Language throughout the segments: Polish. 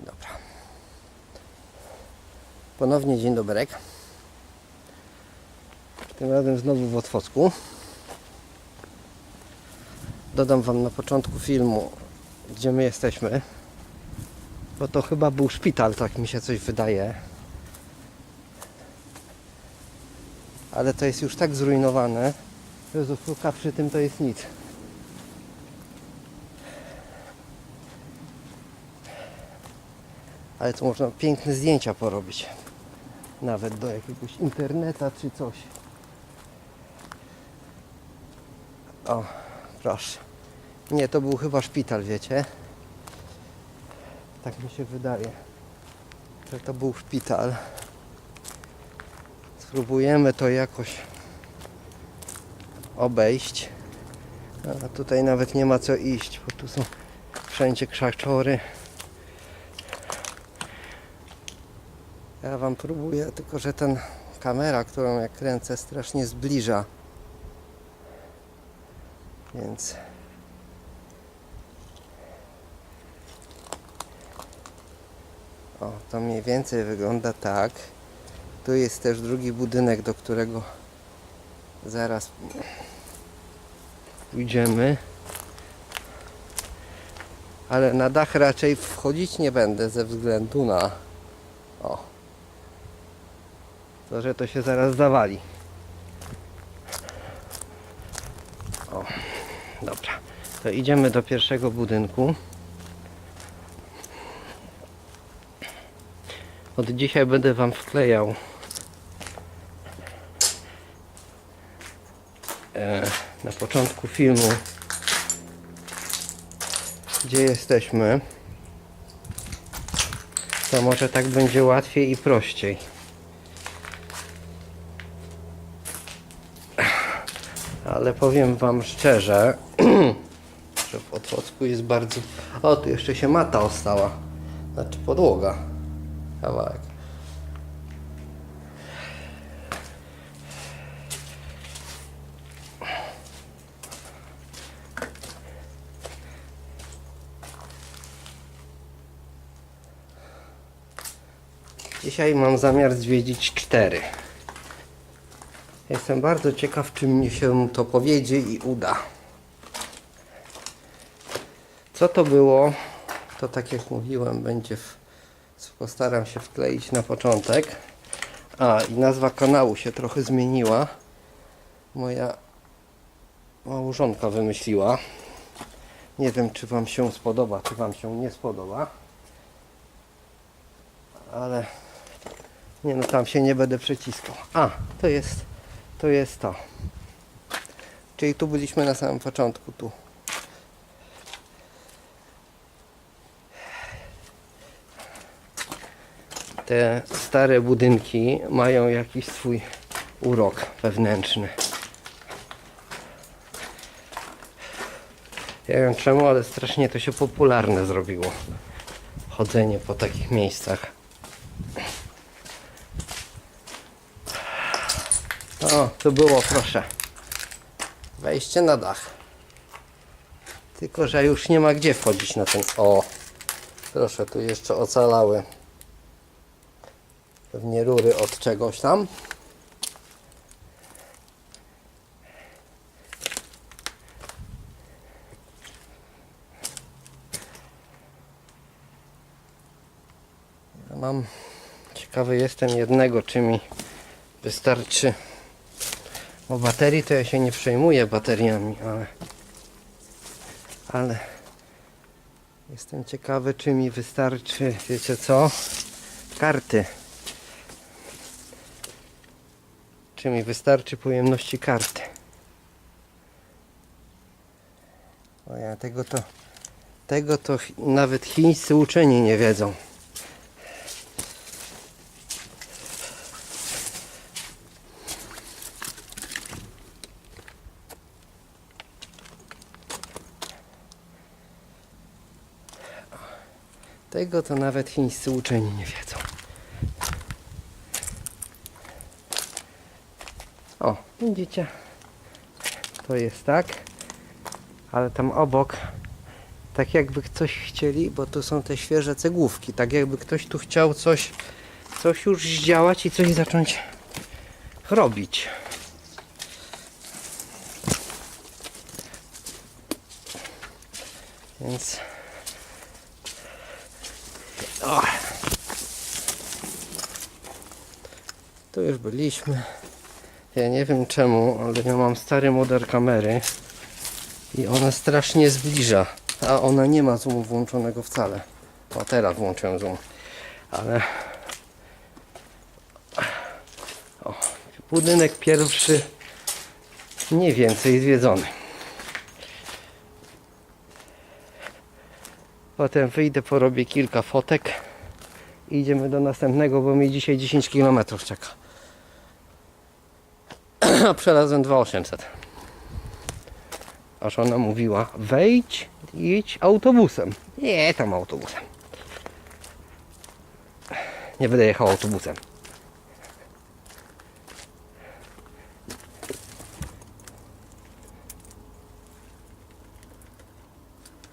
Dobra. Ponownie dzień doberek. Tym razem znowu w Otwocku. Dodam Wam na początku filmu, gdzie my jesteśmy. Bo to chyba był szpital, tak mi się coś wydaje. Ale to jest już tak zrujnowane, zufruka przy tym to jest nic. Ale tu można piękne zdjęcia porobić. Nawet do jakiegoś interneta czy coś. O, proszę. Nie, to był chyba szpital, wiecie? Tak mi się wydaje, że to był szpital. Spróbujemy to jakoś obejść. A tutaj nawet nie ma co iść, bo tu są wszędzie krzaczory. Ja wam próbuję, tylko że ten kamera, którą jak kręcę, strasznie zbliża. Więc o, to mniej więcej wygląda tak. Tu jest też drugi budynek, do którego zaraz pójdziemy. Ale na dach raczej wchodzić nie będę ze względu na o to, że to się zaraz zawali. O, dobra. To idziemy do pierwszego budynku. Od dzisiaj będę Wam wklejał e, na początku filmu, gdzie jesteśmy. To może tak będzie łatwiej i prościej. Ale powiem Wam szczerze, że w Otwocku jest bardzo... O, tu jeszcze się mata ostała. Znaczy podłoga. Kawałek. Dzisiaj mam zamiar zwiedzić cztery. Jestem bardzo ciekaw, czy mnie się to powiedzie i uda. Co to było? To tak jak mówiłem, będzie w, postaram się wkleić na początek. A i nazwa kanału się trochę zmieniła. Moja małżonka wymyśliła. Nie wiem, czy Wam się spodoba, czy Wam się nie spodoba. Ale nie no, tam się nie będę przyciskał. A, to jest to jest to. Czyli tu byliśmy na samym początku, tu. Te stare budynki mają jakiś swój urok wewnętrzny. Ja wiem czemu, ale strasznie to się popularne zrobiło. Chodzenie po takich miejscach. O, tu było, proszę. Wejście na dach. Tylko, że już nie ma gdzie wchodzić na ten. O, proszę, tu jeszcze ocalały. Pewnie rury od czegoś tam. Ja mam. Ciekawy jestem jednego, czy mi wystarczy. Bo baterii to ja się nie przejmuję bateriami, ale ale jestem ciekawy czy mi wystarczy, wiecie co? Karty. Czy mi wystarczy pojemności karty? O ja tego to tego to nawet chińscy uczeni nie wiedzą. Tego to nawet chińscy uczeni nie wiedzą. O, widzicie? To jest tak. Ale tam obok Tak jakby coś chcieli, bo to są te świeże cegłówki. Tak jakby ktoś tu chciał coś, coś już zdziałać i coś zacząć robić. Więc. Tu już byliśmy. Ja nie wiem czemu, ale ja mam stary model kamery i ona strasznie zbliża, a ona nie ma zoomu włączonego wcale. O, teraz włączyłem zoom, ale o, budynek pierwszy mniej więcej zwiedzony. Potem wyjdę, porobię kilka fotek idziemy do następnego, bo mi dzisiaj 10 km czeka. A przelazłem 2800. Aż ona mówiła, wejdź, jedź autobusem. Nie, tam autobusem. Nie będę jechał autobusem.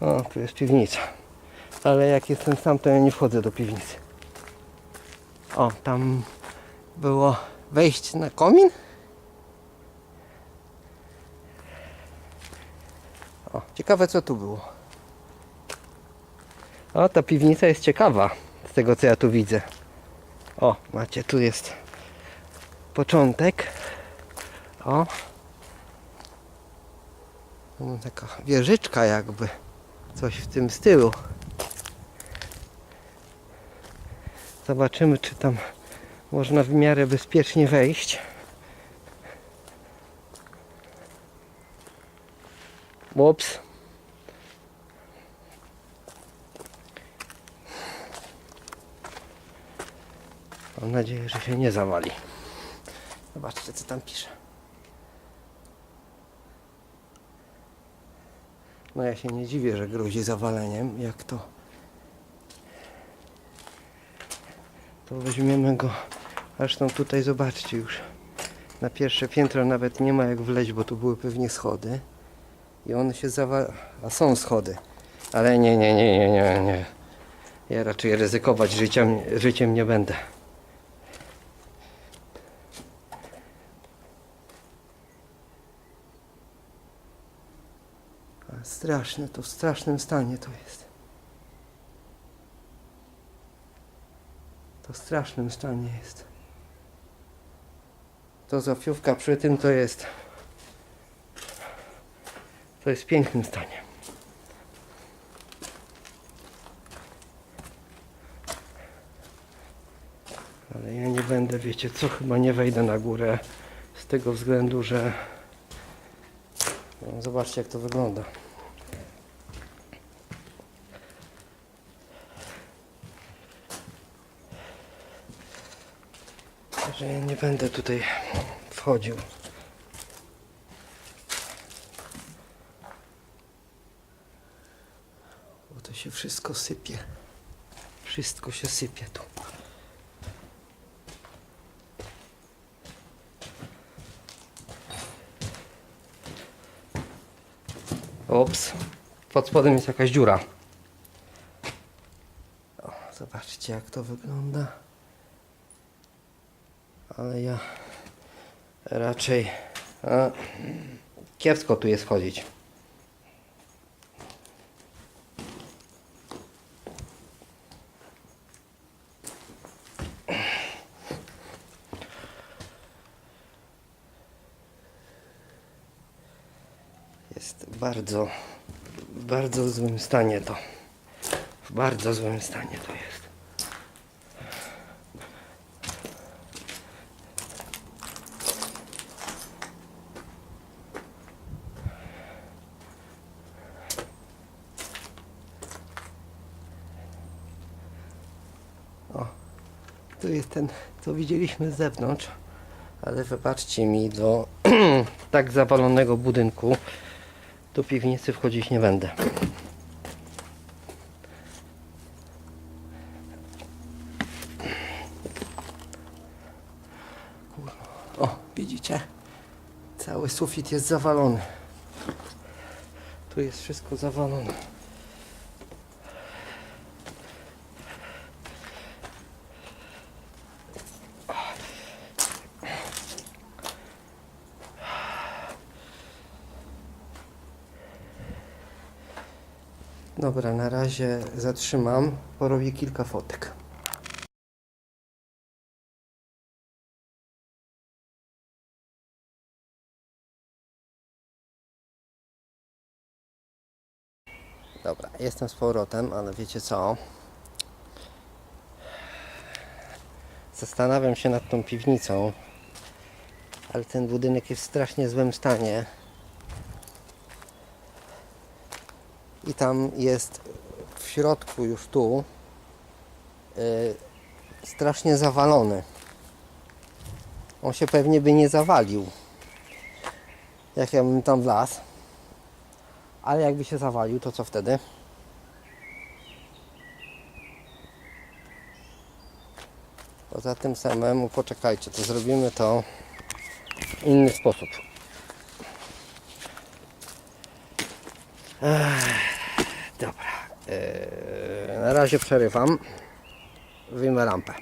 O, tu jest piwnica. Ale jak jestem sam, to ja nie wchodzę do piwnicy. O, tam było wejście na komin? O, ciekawe co tu było. O, ta piwnica jest ciekawa z tego co ja tu widzę. O, macie, tu jest początek. O. No, taka wieżyczka jakby. Coś w tym stylu. Zobaczymy, czy tam można w miarę bezpiecznie wejść. Ups. Mam nadzieję, że się nie zawali. Zobaczcie, co tam pisze. No ja się nie dziwię, że grozi zawaleniem, jak to to weźmiemy go. Zresztą tutaj zobaczcie już. Na pierwsze piętro nawet nie ma jak wleźć, bo tu były pewnie schody. I one się zawa... a są schody. Ale nie, nie, nie, nie, nie, nie. Ja raczej ryzykować życiem, życiem nie będę. Straszne, to w strasznym stanie to jest To w strasznym stanie jest. To zafiówka przy tym to jest. To jest w pięknym stanie. Ale ja nie będę, wiecie co, chyba nie wejdę na górę z tego względu, że no, zobaczcie jak to wygląda. Że nie będę tutaj wchodził. Bo to się wszystko sypie. Wszystko się sypie tu. Ops. Pod spodem jest jakaś dziura. O, zobaczcie jak to wygląda ale ja raczej a, kiepsko tu jest chodzić. Jest bardzo, bardzo złym stanie to. W bardzo złym stanie to jest. Tu jest ten, co widzieliśmy z zewnątrz, ale wybaczcie mi, do tak zawalonego budynku do piwnicy wchodzić nie będę. O, widzicie? Cały sufit jest zawalony. Tu jest wszystko zawalone. Dobra, na razie zatrzymam. Porobię kilka fotek. Dobra, jestem z powrotem, ale wiecie co? Zastanawiam się nad tą piwnicą, ale ten budynek jest w strasznie złym stanie. I tam jest w środku, już tu, yy, strasznie zawalony. On się pewnie by nie zawalił, jak ja bym tam wlazł. Ale jakby się zawalił, to co wtedy? Poza tym samemu, poczekajcie, to zrobimy to w inny sposób. Ech, dobra. Eee, na razie przerywam. Wyjmę lampę.